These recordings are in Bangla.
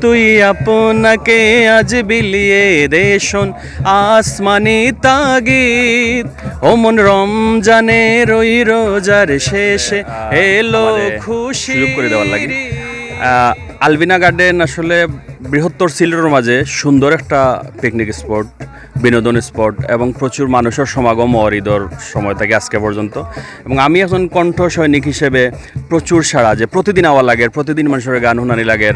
তুই আপনাকে আজ বিলিয়ে রে শোন আসমানি তাগিদ। ও মন রমজানের ওই রোজার শেষে এলো খুশি করে দেওয়ার লাগে আহ, আলবিনা গার্ডেন আসলে বৃহত্তর সিলেটের মাঝে সুন্দর একটা পিকনিক স্পট বিনোদন স্পট এবং প্রচুর মানুষের সমাগম অরিদর সময় থাকে আজকে পর্যন্ত। এবং আমি একজন কণ্ঠ সৈনিক হিসেবে প্রচুর সারা যে প্রতিদিন আওয়া লাগে, প্রতিদিন মানুষের গান শুনানি লাগে।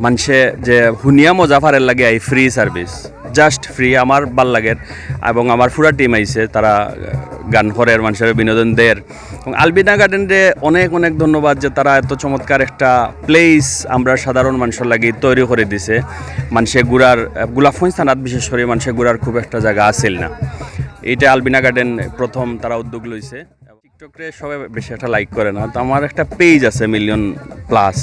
মানুষে যে হুনিয়া মজাফারের লাগে এই ফ্রি সার্ভিস জাস্ট ফ্রি, আমার ভালো লাগে। এবং আমার পুরা টিম আইছে, তারা গান করে মানুষের বিনোদন দেয় এবং আলবিনা গার্ডেনরে অনেক অনেক ধন্যবাদ যে তারা এত চমৎকার একটা প্লেস আমরা সাধারণ মানুষের লাগি তৈরি করে দিছে। মানুষে গুড়ার গোলাপগঞ্জ থানাত বিশেষ করে মানুষে গুড়ার খুব একটা জায়গা আছিল না। এইটা আলবিনা গার্ডেন প্রথম তারা উদ্যোগ লইছে। টিকটকরে সবাই বেশি একটা লাইক করে না। তো আমার একটা পেজ আছে মিলিয়ন প্লাস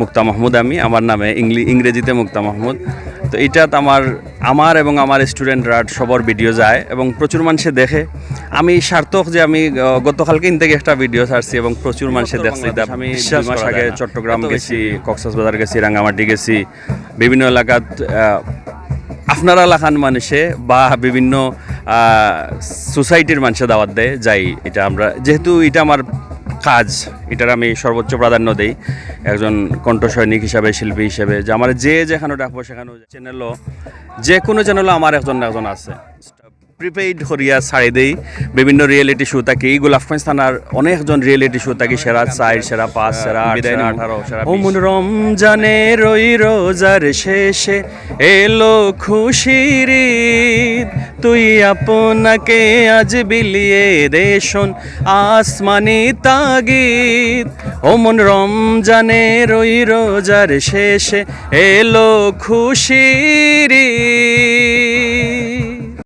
মুক্তা মাহমুদ আমি, আমার নামে, ইংলি, ইংরেজিতে মুক্তা মাহমুদ। তো এটাত আমার আমার এবং আমার স্টুডেন্টরা সবার ভিডিও যায় এবং প্রচুর মানুষে দেখে। আমি সার্থক যে আমি গতকালকে ইন থেকে একটা ভিডিও ছাড়ছি এবং প্রচুর মানুষে দেখছি। আমি মাস আগে চট্টগ্রাম গেছি কক্সবাজার গেছি রাঙ্গামাটি গেছি বিভিন্ন এলাকাত আপনারা এলাকান মানুষে বা বিভিন্ন সোসাইটির মানুষে দাওয়াত দেয় যাই এটা আমরা যেহেতু এটা আমার কাজ এটার আমি সর্বোচ্চ প্রাধান্য দিই। একজন কণ্ঠ সৈনিক হিসাবে শিল্পী হিসেবে যে আমার যে যেখানে ডাকবো সেখানে চ্যানেলও যে কোনো চ্যানেলও আমার একজন একজন আছে। প্রিপেইড করিয়া ছাড়ি দেই বিভিন্ন রিয়েলিটি শো থাকি। গোলাপগঞ্জ থানার অনেকজন রিয়েলিটি শো থাকি সেরা চার সেরা পাঁচ সেরা আঠারো সেরা ও রমজানের ওই রোজার শেষে এলো খুশির তুই আপনাকে আজ বিলিয়ে দে শোন আসমানি তাগিদ ওমন মন রমজানের ওই রোজার শেষে এলো খুশির।